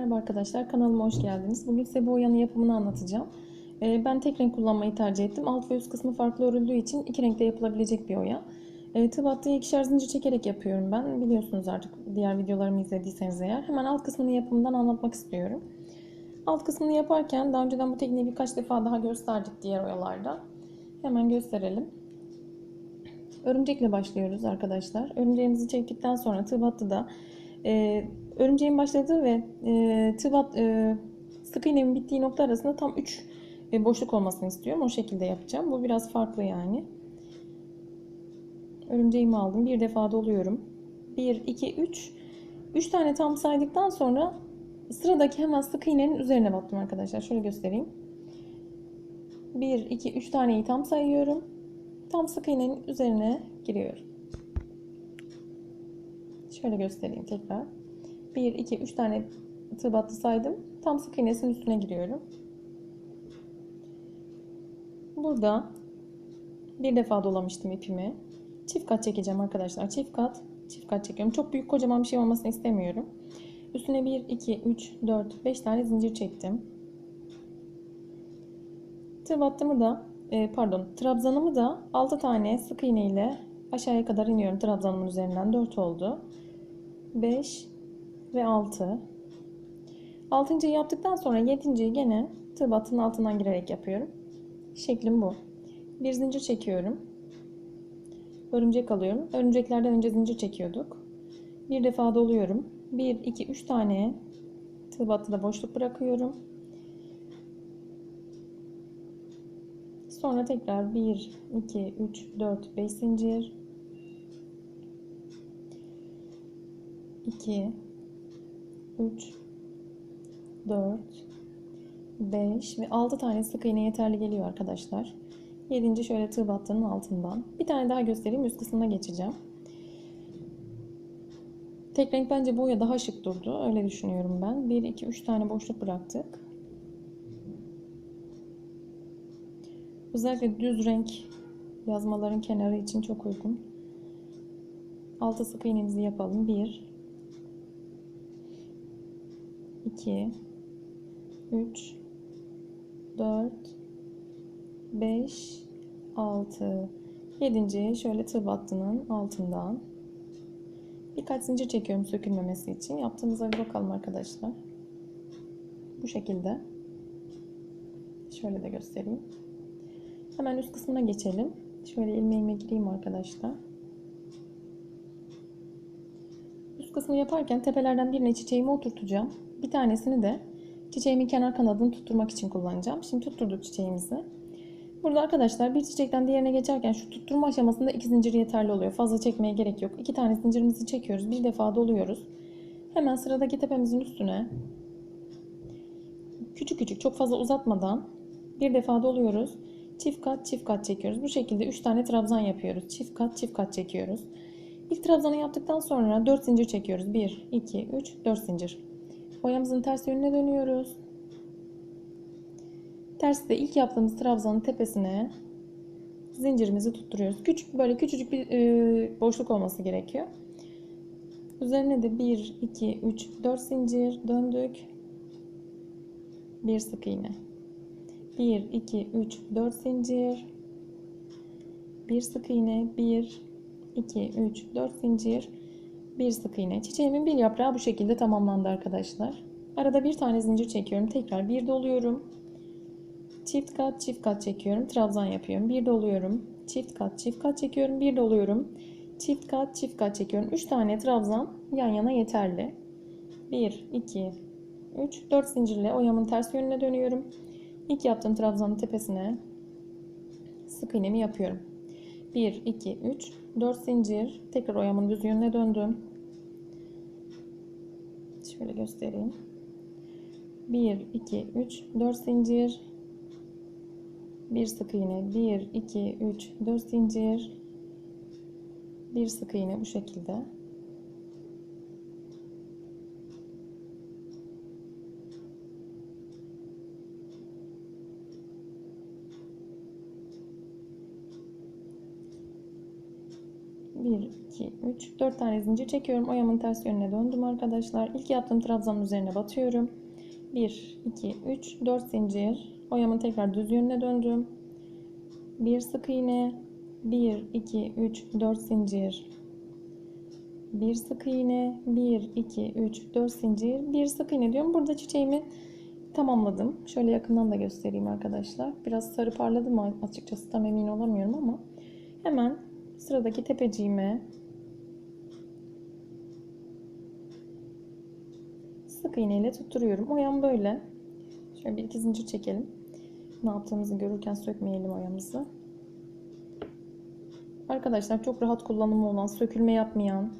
Merhaba arkadaşlar, kanalıma hoş geldiniz. Bugün size bu oyanın yapımını anlatacağım. Ee, Ben tek renk kullanmayı tercih ettim. Alt ve üst kısmı farklı örüldüğü için iki renkte yapılabilecek bir oya. Ee, Tığ battığı ikişer zincir çekerek yapıyorum ben. Biliyorsunuz artık diğer videolarımı izlediyseniz eğer. Hemen alt kısmını yapımından anlatmak istiyorum. Alt kısmını yaparken daha önceden bu tekniği birkaç defa daha gösterdik diğer oyalarda. Hemen gösterelim. Örümcekle başlıyoruz arkadaşlar. Örümceğimizi çektikten sonra tığ battıda e, örümceğin başladığı ve e, tığ bat, e, sık iğnemin bittiği nokta arasında tam 3 e, boşluk olmasını istiyorum. O şekilde yapacağım. Bu biraz farklı yani. Örümceğimi aldım. Bir defa doluyorum. 1, 2, 3. 3 tane tam saydıktan sonra sıradaki hemen sık iğnenin üzerine battım arkadaşlar. Şöyle göstereyim. 1, 2, 3 taneyi tam sayıyorum. Tam sık iğnenin üzerine giriyorum. Şöyle göstereyim tekrar. 1, 2, 3 tane tığ battı saydım. Tam sık iğnesinin üstüne giriyorum. Burada bir defa dolamıştım ipimi. Çift kat çekeceğim arkadaşlar. Çift kat, çift kat çekiyorum. Çok büyük kocaman bir şey olmasını istemiyorum. Üstüne 1, 2, 3, 4, 5 tane zincir çektim. Tığ battımı da e, pardon trabzanımı da 6 tane sık iğne ile aşağıya kadar iniyorum trabzanımın üzerinden 4 oldu 5 ve 6 6. yaptıktan sonra 7. gene tığ altından girerek yapıyorum şeklim bu bir zincir çekiyorum örümcek alıyorum örümceklerden önce zincir çekiyorduk bir defa doluyorum 1 2 3 tane tığ boşluk bırakıyorum Sonra tekrar 1, 2, 3, 4, 5 zincir. 2, 3, 4, 5 ve 6 tane sık iğne yeterli geliyor arkadaşlar. 7. şöyle tığ battığının altından. Bir tane daha göstereyim üst kısmına geçeceğim. Tek renk bence bu ya daha şık durdu. Öyle düşünüyorum ben. 1, 2, 3 tane boşluk bıraktık. Özellikle düz renk yazmaların kenarı için çok uygun. Altı sık iğnemizi yapalım. 1 2 3 4 5 6 7. şöyle tığ battının altından birkaç zincir çekiyorum sökülmemesi için. Yaptığımıza bir bakalım arkadaşlar. Bu şekilde. Şöyle de göstereyim. Hemen üst kısmına geçelim. Şöyle ilmeğime gireyim arkadaşlar. Üst kısmı yaparken tepelerden birine çiçeğimi oturtacağım. Bir tanesini de çiçeğimin kenar kanadını tutturmak için kullanacağım. Şimdi tutturduk çiçeğimizi. Burada arkadaşlar bir çiçekten diğerine geçerken şu tutturma aşamasında iki zincir yeterli oluyor. Fazla çekmeye gerek yok. İki tane zincirimizi çekiyoruz. Bir defa doluyoruz. Hemen sıradaki tepemizin üstüne küçük küçük çok fazla uzatmadan bir defa doluyoruz. Çift kat çift kat çekiyoruz. Bu şekilde 3 tane trabzan yapıyoruz. Çift kat çift kat çekiyoruz. İlk trabzanı yaptıktan sonra 4 zincir çekiyoruz. 1, 2, 3, 4 zincir. Boyamızın ters yönüne dönüyoruz. Ters de ilk yaptığımız trabzanın tepesine zincirimizi tutturuyoruz. Küçük böyle küçücük bir e, boşluk olması gerekiyor. Üzerine de 1, 2, 3, 4 zincir döndük. Bir sık iğne. 1, 2, 3, 4 zincir. Bir sık iğne. 1, 2, 3, 4 zincir. Bir sık iğne. Çiçeğimin bir yaprağı bu şekilde tamamlandı arkadaşlar. Arada bir tane zincir çekiyorum. Tekrar bir doluyorum. Çift kat çift kat çekiyorum. Trabzan yapıyorum. Bir doluyorum. Çift kat çift kat çekiyorum. Bir doluyorum. Çift kat çift kat çekiyorum. 3 tane trabzan yan yana yeterli. 1, 2, 3, 4 zincirle oyamın ters yönüne dönüyorum. İlk yaptığım trabzanın tepesine sık iğnemi yapıyorum. 1, 2, 3, 4 zincir. Tekrar oyamın düz yönüne döndüm. Şöyle göstereyim. 1, 2, 3, 4 zincir. Bir sık iğne. 1, 2, 3, 4 zincir. Bir sık iğne bu şekilde. 1, 2, 3, 4 tane zincir çekiyorum. Oyamın ters yönüne döndüm arkadaşlar. İlk yaptığım trabzanın üzerine batıyorum. 1, 2, 3, 4 zincir. Oyamın tekrar düz yönüne döndüm. Bir sık iğne. 1, 2, 3, 4 zincir. Bir sık iğne. 1, 2, 3, 4 zincir. Bir sık iğne diyorum. Burada çiçeğimi tamamladım. Şöyle yakından da göstereyim arkadaşlar. Biraz sarı parladı mı açıkçası tam emin olamıyorum ama hemen sıradaki tepeciğime sık iğneyle tutturuyorum. Oyam böyle. Şöyle bir iki zincir çekelim. Ne yaptığımızı görürken sökmeyelim oyamızı. Arkadaşlar çok rahat kullanımı olan, sökülme yapmayan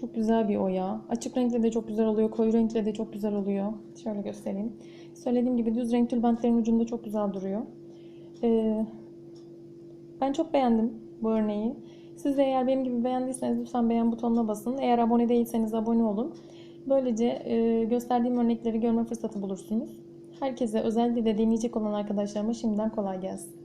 çok güzel bir oya. Açık renkle de çok güzel oluyor, koyu renkle de çok güzel oluyor. Şöyle göstereyim. Söylediğim gibi düz renk tülbentlerin ucunda çok güzel duruyor. Ee, ben çok beğendim bu örneği. Siz de eğer benim gibi beğendiyseniz lütfen beğen butonuna basın. Eğer abone değilseniz abone olun. Böylece e, gösterdiğim örnekleri görme fırsatı bulursunuz. Herkese özellikle de deneyecek olan arkadaşlarıma şimdiden kolay gelsin.